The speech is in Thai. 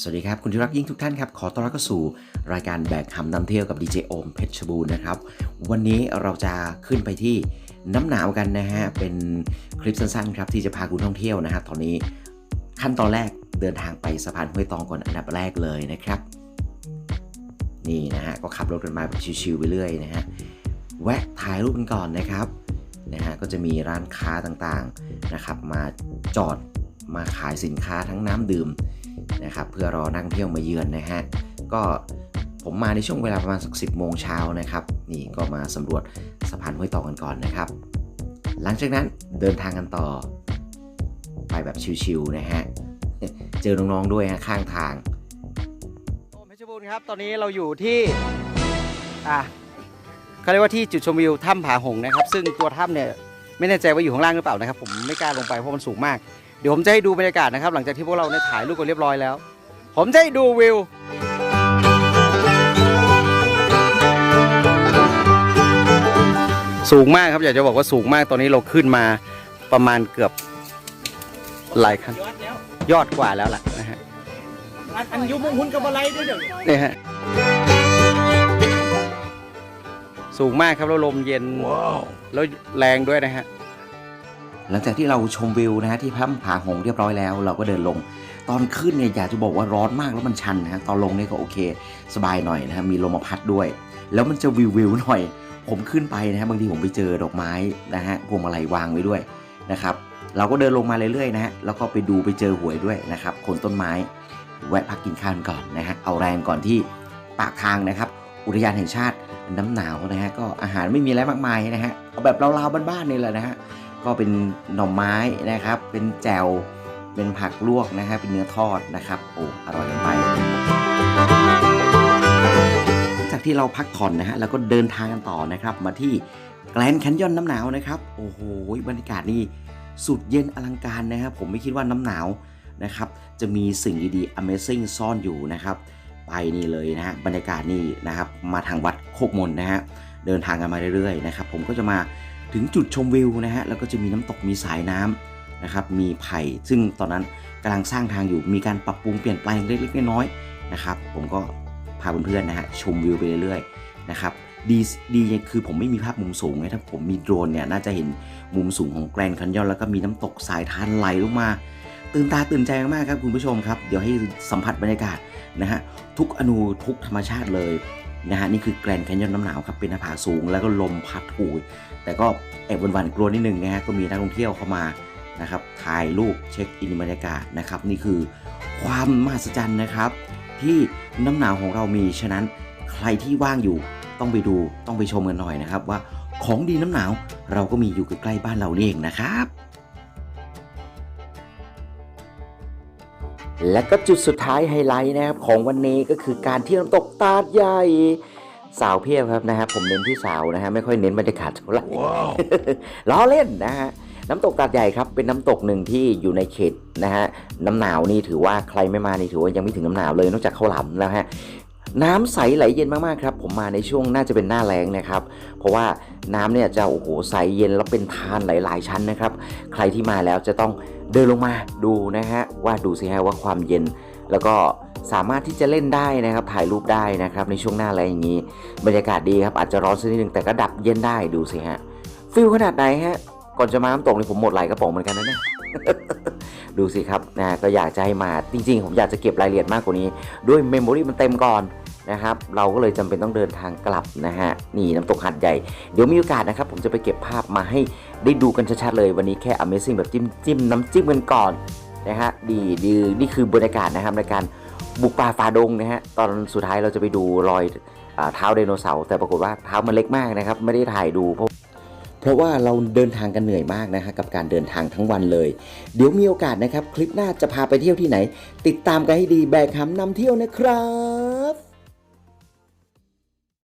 สวัสดีครับ คุณที่รักยิ่งทุกท่านครับ ขอต้อนรับเข้าสู่รายการแบกคำนำเที่ยวกับดีเจโอมเพชรบูรณ์นะครับ วันนี้เราจะขึ้นไปที่น้ำหนาวกันนะฮะ เป็นคลิปสั้นๆครับที่จะพาคุณท่องเที่ยวนะฮะตอนนี้ขั้นตอนแรกเดินทางไปสะพานห้วยตองก่อนอันดับแรกเลยนะครับ นี่นะฮะก็ขับรถกันมาแบบชิวๆไปเรื่อยนะฮะแวะถ่ายรูปกันก่อนนะครับนะฮะก็จะมีร้านค้าต่างๆนะครับ มาจอดมาขายสินค้าทั้งน้ำดื่ม นะครับเพื่อรอนักท่งเที่ยวมาเยือนนะฮะก็ผมมาในช่วงเวลาประมาณสักสิบโมงเช้านะครับนี่ก็มาสำรวจสะพานห้วยตองกันก่อนนะครับ หลังจากนั้นเดินทางกันต่อ ไปแบบชิวๆนะฮะเจอน้องๆด้วยฮะข้างทางโอมเพชรบูรณ์ครับตอนนี้เราอยู่ที่อะเขาเรียกว่าที่จุดชมวิวถ้ำผาหงนะครับ ซึ่งตัวถ้ำเนี่ยไม่แน่ใจว่าอยู่ข้างล่างหรือเปล่านะครับ ผมไม่กล้าลงไปเพราะมันสูงมาก ดี๋ยวผมจะให้ดูบรรยากาศนะครับ หลังจากที่พวกเราเนี่ยถ่ายรูปกันเรียบร้อยแล้ว ผมจะให้ดูวิวสูงมากครับอยากจะบอกว่าสูงมากตอนนี้เราขึ้นมาประมาณเกือบหลายคันยอดแล้วยอดกว่าแล้วล่ะนะฮะอันอันอยุมงหุนกับอะไรด้วยเดี๋ยวนี้นี่ฮะสูงมากครับแล้วลมเย็นแล้วแรงด้วยนะฮะ หลังจากที่เราชมวิวนะฮะที่ถ้ำผาหงเรียบร้อยแล้ว เราก็เดินลง ตอนขึ้นเนี่ยอยากจะบอกว่าร้อนมากแล้วมันชันนะฮะตอนลงเนี่ยก็โอเค สบายหน่อยนะฮะมีลมมาพัดด้วย แล้วมันจะวิววิวหน่อย ผมขึ้นไปนะฮะบางทีผมไปเจอดอกไม้นะฮะพวงมาลัยวางไว้ด้วยนะครับเราก็เดินลงมาเรื่อยๆนะฮะแล้วก็ไปดูไปเจอหวยด้วยนะครับโคนต้นไม้ แวะพักกินข้าวก่อนนะฮะเอาแรงก่อนที่ปากทางนะครับ อุทยานแห่งชาติน้ำหนาวนะฮะก็อาหารไม่มีอะไรมากมายนะฮะเอาแบบเราๆบ้านๆนี่แหละนะฮะ ก็เป็นหน่อไม้นะครับ เป็นแจวเป็นผักลวกนะฮะเป็นเนื้อทอดนะครับโอ้อร่อยกันไปหลังจากที่เราพักผ่อนนะฮะแล้วก็เดินทางกันต่อนะครับ มาที่แกลนแคนยอนน้ำหนาวนะครับโอ้โหบรรยากาศนี่สุดเย็นอลังการนะครับผมไม่คิดว่าน้ำหนาวนะครับ จะมีสิ่งดีๆ Amazing ซ่อนอยู่นะครับ ไปนี่เลยนะฮะบรรยากาศนี่นะครับ มาทางวัดโคกมนนะฮะเดินทางกันมาเรื่อยๆนะครับ ผมก็จะมา ถึงจุดชมวิวนะฮะแล้วก็จะมีน้ำตกมีสายน้ำนะครับมีไผ่ซึ่งตอนนั้นกำลังสร้างทางอยู่มีการปรับปรุงเปลี่ยนแปลงเล็กๆน้อยๆนะครับผมก็พาเพื่อนๆนะฮะชมวิวไปเรื่อยๆนะครับดีดีคือผมไม่มีภาพมุมสูงไงถ้าผมมีโดรนเนี่ยน่าจะเห็นมุมสูงของแกรนด์คันยอนแล้วก็มีน้ำตกสายทานไหลลงมาตื่นตาตื่นใจมากๆครับคุณผู้ชมครับ เดี๋ยวให้สัมผัสบรรยากาศนะฮะทุกอนูทุกธรรมชาติเลย นะฮะนี่คือแกรนด์แคนยอนน้ำหนาวครับเป็นหน้าผาสูงแล้วก็ลมพัดหูแต่ก็แอบหวันๆกลัวนิดนึงนะฮะก็มีนักท่องเที่ยวเข้ามานะครับถ่ายรูปเช็คอินบรรยากาศนะครับนี่คือความมหัศจรรย์นะครับ ที่น้ำหนาวของเรามีฉะนั้นใครที่ว่างอยู่ต้องไปดูต้องไปชมกันหน่อยนะครับว่าของดีน้ำหนาวเราก็มีอยู่ใกล้ๆบ้านเรานี่เองนะครับ และก็จุดสุดท้ายไฮไลท์นะครับของวันนี้ก็คือการเที่ยวน้ำตกตาดใหญ่สาวเพียบครับนะฮะผมเน้นที่สาวนะฮะไม่ค่อยเน้นบรรยากาศเท่าไหร่ล้อเล่นนะฮะน้ำตกตาดใหญ่ครับเป็นน้ำตกหนึ่งที่อยู่ในเขตนะฮะน้ำหนาวนี่ถือว่าใครไม่มานี่ถือว่ายังไม่ถึงน้ำหนาวเลยนอกจากข้าวหลามแล้วฮะน้ำใสไหลเย็นมากๆครับผมมาในช่วงน่าจะเป็นหน้าแรงนะครับ เพราะว่าน้ำเนี่ยจะโอ้โหใสเย็นแล้วเป็นทานหลาย ๆ ชั้นนะครับ ใครที่มาแล้วจะต้อง เดินลงมาดูนะฮะว่าดูสิฮะว่าความเย็น แล้วก็สามารถที่จะเล่นได้นะครับถ่ายรูปได้นะครับในช่วงหน้าอะไรอย่างนี้ บรรยากาศดีครับอาจจะร้อนสักนิดนึงแต่ก็ดับเย็นได้ดูสิฮะฟิลขนาดไหนฮะก่อนจะมาน้ำตกนี่ผมหมดหลายกระป๋องเหมือนกันนะเนี่ยดูสิครับนะก็อยากจะให้มาจริงๆ ผมอยากจะเก็บรายละเอียดมากกว่านี้ ด้วยเมมโมรีมันเต็มก่อนนะครับเราก็เลยจำเป็นต้องเดินทางกลับนะฮะนี่น้ำตกหัดใหญ่ เดี๋ยวมีโอกาสนะครับผมจะไปเก็บภาพมาให้ ได้ดูกันชัดๆเลยวันนี้แค่ Amazing แบบจิ้มจิ้มน้ำจิ้มกันก่อนนะฮะดีดีนี่คือบรรยากาศนะครับในการบุกป่าฝ่าดงนะฮะตอนสุดท้ายเราจะไปดูรอยเท้าไดโนเสาร์แต่ปรากฏว่าเท้ามันเล็กมากนะครับ ไม่ได้ถ่ายดูเพราะเพราะว่าเราเดินทางกันเหนื่อยมากนะฮะกับการเดินทางทั้งวันเลย เดี๋ยวมีโอกาสนะครับ คลิปหน้าจะพาไปเที่ยวที่ไหน ติดตามกันให้ดีแบกหำนำเที่ยวนะครับ